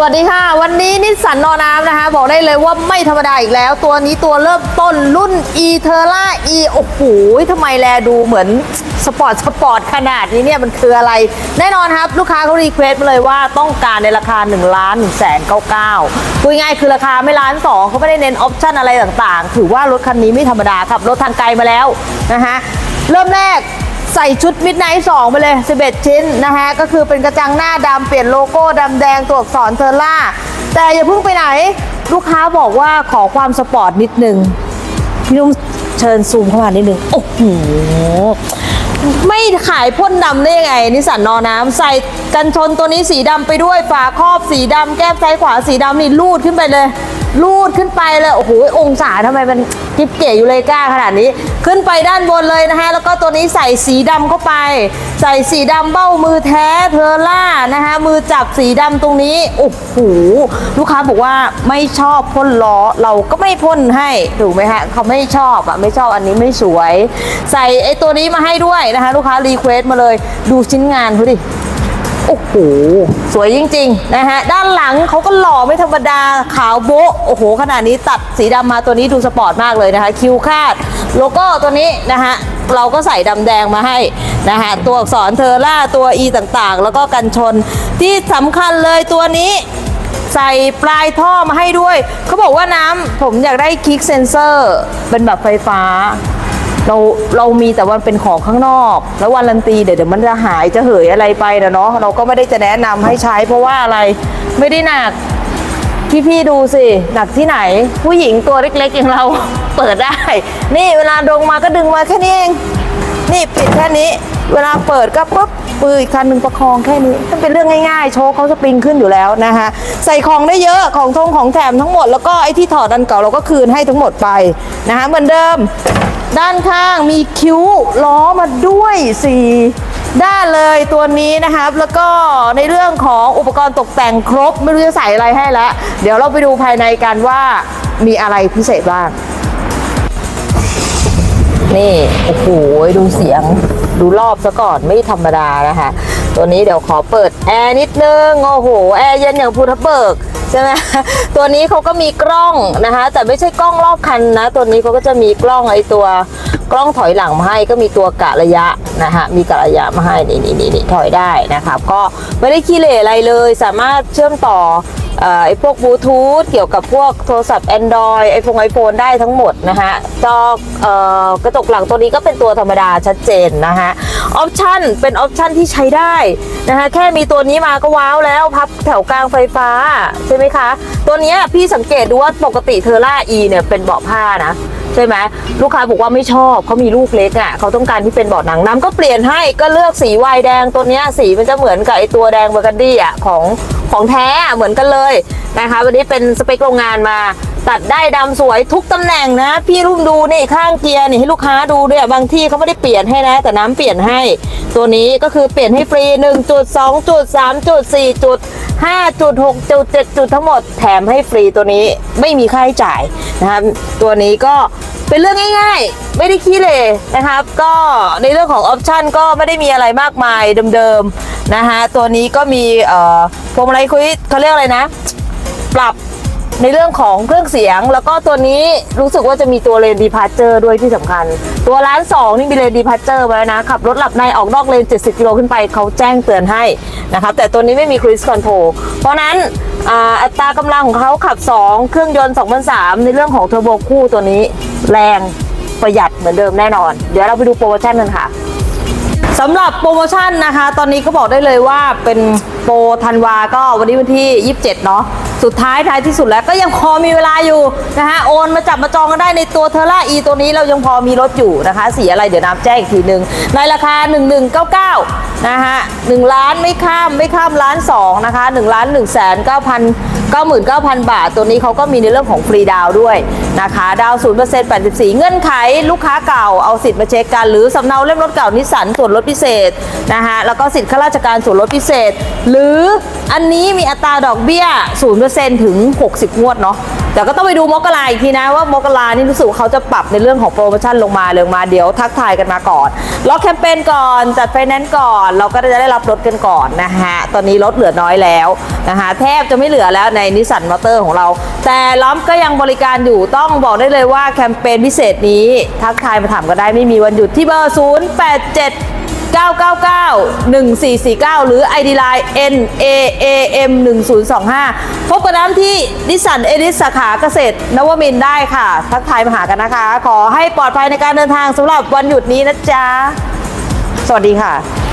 สวัสดีค่ะ วันนี้นิสสันนอน้ำนะคะ บอกได้เลยว่าไม่ธรรมดาอีกแล้ว ตัวนี้ตัวเริ่มต้นรุ่น e t e r a e โอ้โหทำไมแลดูเหมือนสปอร์ตสปอร์ตขนาดนี้เนี่ยมันคืออะไร แน่นอนครับ ลูกค้าเขารีเควสมาเลยว่าต้องการในราคา1ล้าน1แสน99พูดง่ายคือราคาไม่ล้านสองเขาไม่ได้เน้นออปชั่นอะไรต่างๆ ถือว่ารถคันนี้ไม่ธรรมดาครับ รถทางไกลมาแล้วนะคะเริ่มแรก ใส่ชุดมิดไนท์2ไปเลย 11 ชิ้นนะคะก็คือเป็นกระจังหน้าดำเปลี่ยนโลโก้ดำแดงตัวอักษรเทอร่า แต่อย่าเพิ่งไปไหน ลูกค้าบอกว่าขอความสปอร์ตนิดนึงพี่นุ่มเชิญซูมเข้ามานิดนึงโอ้โหไม่ขายพ่นดำได้ยังไงนิสสันนอน้ำใส่กันชนตัวนี้สีดำไปด้วยฝาครอบสีดำแก้มซ้ายขวาสีดำนี่ลูดขึ้นไปเลย ลูดขึ้นไปเลยโอ้โหองศาทำไมมันกิ๊บเก๋อยู่เลยกล้าขนาดนี้ ขึ้นไปด้านบนเลยนะคะแล้วก็ตัวนี้ใส่สีดำเข้าไป ใส่สีดำเบ้ามือแท้เทอร่านะคะมือจับสีดำตรงนี้โอ้โหลูกค้าบอกว่าไม่ชอบพ่นล้อเราก็ไม่พ่นให้ถูกไหมฮะเขาไม่ชอบอะไม่ชอบอันนี้ไม่สวย ใส่ไอ้ตัวนี้มาให้ด้วยนะคะ ลูกค้ารีเควสต์มาเลยดูชิ้นงานเขาดิ โอ้โห สวยจริงๆนะฮะ ด้านหลังเขาก็หล่อไม่ธรรมดา ขาวโบ๊ะ โอ้โห ขนาดนี้ตัดสีดำมาตัวนี้ดูสปอร์ตมากเลยนะคะ คิวคาด โลโก้ตัวนี้นะฮะ เราก็ใส่ดำแดงมาให้นะฮะ ตัวอักษรเทอร่า ตัว E ต่างๆ แล้วก็กันชน ที่สำคัญเลยตัวนี้ใส่ปลายท่อมาให้ด้วย เขาบอกว่าน้ำผมอยากได้คิกเซนเซอร์ เป็นแบบไฟฟ้า เราเรามีแต่วันเป็นของข้างนอก แล้ววันลันตีเดี๋ยวเดี๋ยวมันจะหายจะเหยอะไรไปนะเนาะเราก็ไม่ได้จะแนะนำให้ใช้ เพราะว่าอะไรไม่ได้หนัก พี่พี่ๆดูสิ หนักที่ไหน ผู้หญิงตัวเล็กๆอย่างเรา เปิดได้ นี่เวลาดงมาก็ดึงมาแค่นี้เอง นี่ปิดแค่นี้ เวลาเปิดก็ปุ๊บปืนอีกคันหนึ่งประคองแค่นี้มันเป็นเรื่องง่ายๆ โชว์เขาสปริงขึ้นอยู่แล้วนะคะใส่ของได้เยอะของทงของแถมทั้งหมดแล้วก็ไอ้ที่ถอดอันเก่าเราก็คืนให้ทั้งหมดไปนะคะเหมือนเดิม ด้านข้างมีคิ้วล้อมาด้วยสี่ด้านเลยตัวนี้นะครับ แล้วก็ในเรื่องของอุปกรณ์ตกแต่งครบ ไม่รู้จะใส่อะไรให้แล้วเดี๋ยวเราไปดูภายในกันว่ามีอะไรพิเศษบ้าง นี่ โอ้โห ดูเสียงดูรอบซะก่อนไม่ธรรมดานะคะ ตัวนี้เดี๋ยวขอเปิดแอร์นิดนึง โอ้โห แอร์เย็นอย่างภูทับเบิกใช่ไหมตัวนี้เขาก็มีกล้องนะคะ แต่ไม่ใช่กล้องรอบคันนะ ตัวนี้เขาก็จะมีกล้องไอตัวกล้องถอยหลังมาให้ก็มีตัวกะระยะนะคะมีกะระยะมาให้นี่นี่นี่นี่ถอยได้นะครับก็ไม่ได้ขี้เหร่อะไรเลย สามารถเชื่อมต่อไอ้พวกบลูทูธเกี่ยวกับพวกโทรศัพท์ Android ไอโฟนไอโฟนได้ทั้งหมดนะฮะจอกระจกหลังตัวนี้ก็เป็นตัวธรรมดาชัดเจนนะฮะออปชั่นเป็นออปชั่นที่ใช้ได้นะคะแค่มีตัวนี้มาก็ว้าวแล้วพับแถวกลางไฟฟ้าใช่ไหมคะ ตัวนี้พี่สังเกตดูว่าปกติเทอร่า E เนี่ยเป็นเบาะผ้านะใช่ไหมลูกค้าบอกว่าไม่ชอบเขามีลูกเล็กอะเขาต้องการที่เป็นเบาะหนังน้ำก็เปลี่ยนให้ก็เลือกสีวายแดงตัวนี้สีมันจะเหมือนกับไอตัวแดงเบอร์กันดี้อะของของแท้เหมือนกันเลยนะคะ วันนี้เป็นสเปคโรงงานมา ตัดได้ดำสวยทุกตำแหน่งนะ พี่รุ่มดูนี่ข้างเกียร์นี่ให้ลูกค้าดูด้วยบางที่เขาไม่ได้เปลี่ยนให้นะ แต่น้ำเปลี่ยนให้ ตัวนี้ก็คือเปลี่ยนให้ฟรี1จุด2จุด3จุด4จุด5จุด6จุด7จุดทั้งหมดแถมให้ฟรีตัวนี้ไม่มีค่าใช้จ่ายนะครับตัวนี้ก็เป็นเรื่องง่ายๆ ไม่ได้ขี้เหร่นะครับ ก็ในเรื่องของออปชันก็ไม่ได้มีอะไรมากมายเดิมๆนะคะตัวนี้ก็มีเอ่อพวงมาลัยคุยเขาเรียกอะไรนะ ปรับ ในเรื่องของเครื่องเสียง แล้วก็ตัวนี้รู้สึกว่าจะมีตัวเลนดีพาร์เจอร์ด้วยที่สำคัญ ตัวร้าน2นี่มีเลนดีพาร์เจอร์ไว้นะขับรถหลับในออกนอกเลน 70กิโลขึ้นไปเขาแจ้งเตือนให้นะครับแต่ตัวนี้ไม่มีค u ิสคอนโทรเพราะนั้นอัตรากำลังของเขาขับ 2 เครื่องยนต์2003 ในเรื่องของเทอร์โบคู่ตัวนี้แรงประหยัดเหมือนเดิมแน่นอน เดี๋ยวเราไปดูโปรโมชั่นกันค่ะสำหรับโปรโมชั่นนะคะ ตอนนี้ก็บอกได้เลยว่าเป็นโปรธันวาก็วันนี้วันที่ 27 เนาะ สุดท้ายท้ายที่สุดแล้วก็ยังพอมีเวลาอยู่นะคะโอนมาจับมาจองกันได้ในตัวเทอร่าอีตัวนี้เรายังพอมีรถอยู่นะคะสีอะไรเดี๋ยวน้ำแจ้งอีกทีหนึ่งในราคา 1199นะคะ1ล้านไม่ข้ามไม่ข้ามล้าน2นะคะ1ล้าน1แสนเก้าพัน 99,000 บาท ตัวนี้เขาก็มีในเรื่องของฟรีดาวด้วยนะคะ ดาวน์0% 84 เงื่อนไข ลูกค้าเก่าเอาสิทธิ์มาเช็คกัน หรือสำเนาเล่มรถเก่านิสสันส่วนลดพิเศษนะคะแล้วก็สิทธิ์ข้าราชการส่วนลดพิเศษ หรืออันนี้มีอัตราดอกเบี้ย 0%ถึง 60 งวดเนาะ แต่ก็ต้องไปดูมกราอีกทีนะว่ามกรานี่รู้สึกเขาจะปรับในเรื่องของโปรโมชั่นลงมาเลยมาเดี๋ยวทักทายกันมาก่อนล็อกแคมเปญก่อนจัดไฟแนนซ์ก่อน เราก็จะได้รับรถกันก่อนนะฮะตอนนี้รถเหลือน้อยแล้วนะคะแทบจะไม่เหลือแล้วในนิสสันมอเตอร์ของเรา แต่ล้อมก็ยังบริการอยู่ต้องบอกได้เลยว่าแคมเปญพิเศษนี้ทักทายมาถามก็ได้ไม่มีวันหยุดที่เบอร์ 0 8 7 999 1449 หรือ ID Line N A A M 1025 พบกันน้ำที่ดิสันเอดิสสาขาเกษตร นวมินทร์ได้ค่ะ ทักทายมาหากันนะคะ ขอให้ปลอดภัยในการเดินทางสำหรับวันหยุดนี้นะจ๊ะ สวัสดีค่ะ